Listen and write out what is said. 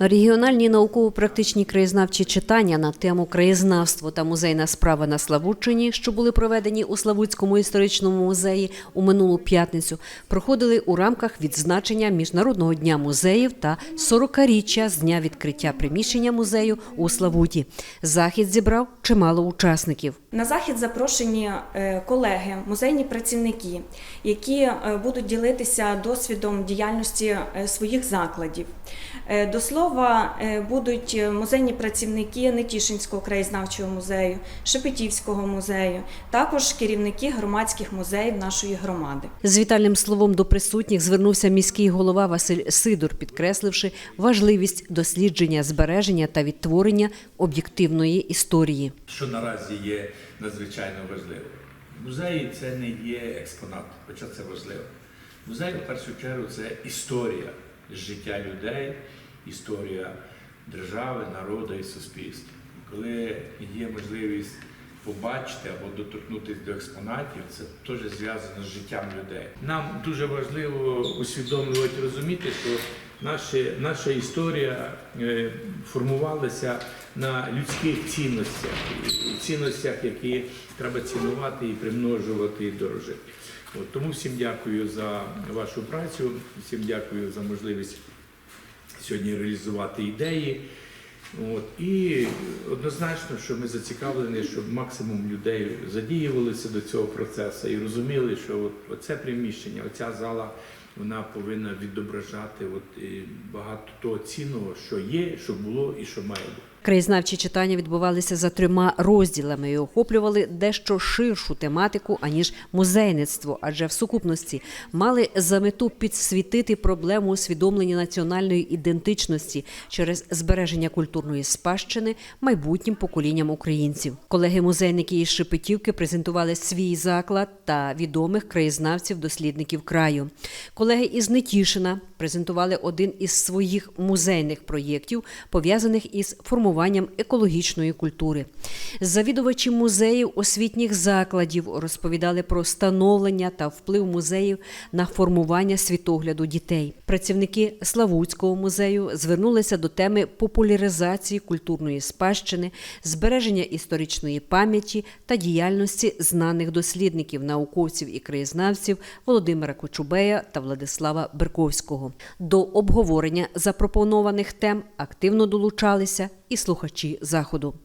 Регіональні науково-практичні краєзнавчі читання на тему краєзнавство та музейна справа на Славутчині, що були проведені у Славутському історичному музеї у минулу п'ятницю, проходили у рамках відзначення Міжнародного дня музеїв та 40-річчя з дня відкриття приміщення музею у Славуті. Захід зібрав чимало учасників. На захід запрошені е, колеги, музейні працівники, які е, будуть ділитися досвідом діяльності е, своїх закладів. До слова, е, будуть е, музейні працівники Нетішинського краєзнавчого музею, Шепетівського музею, також керівники громадських музеїв нашої громади. З вітальним словом до присутніх звернувся міський голова Василь Сидор, підкресливши важливість дослідження, збереження та відтворення об'єктивної історії. що наразі є надзвичайно важливо. Музеї це не є експонат, хоча це важливо. Музей, в першу чергу, це історія життя людей, історія держави, народу і суспільства. Коли є можливість побачити або доторкнутися до експонатів, це теж зв'язано з життям людей. Нам дуже важливо усвідомлювати, розуміти, що наші, наша історія е, формувалася на людських цінностях, цінностях, які треба цінувати і примножувати і дорожити. От, тому всім дякую за вашу працю, всім дякую за можливість сьогодні реалізувати ідеї. От, і однозначно, що ми зацікавлені, щоб максимум людей задіювалися до цього процесу і розуміли, що от, оце приміщення, оця зала, вона повинна відображати от, багато того цінного, що є, що було і що має бути. Краєзнавчі читання відбувалися за трьома розділами і охоплювали дещо ширшу тематику аніж музейництво, адже в сукупності мали за мету підсвітити проблему усвідомлення національної ідентичності через збереження культурної спадщини майбутнім поколінням українців. Колеги-музейники із Шепетівки презентували свій заклад та відомих краєзнавців-дослідників краю. Колеги із Нетішина презентували один із своїх музейних проєктів, пов'язаних із формуванням екологічної культури. Завідувачі музеїв освітніх закладів розповідали про становлення та вплив музеїв на формування світогляду дітей. Працівники Славутського музею звернулися до теми популяризації культурної спадщини, збереження історичної пам'яті та діяльності знаних дослідників, науковців і краєзнавців Володимира Кочубея та Владислава Берковського. До обговорення запропонованих тем активно долучалися і слухачі заходу.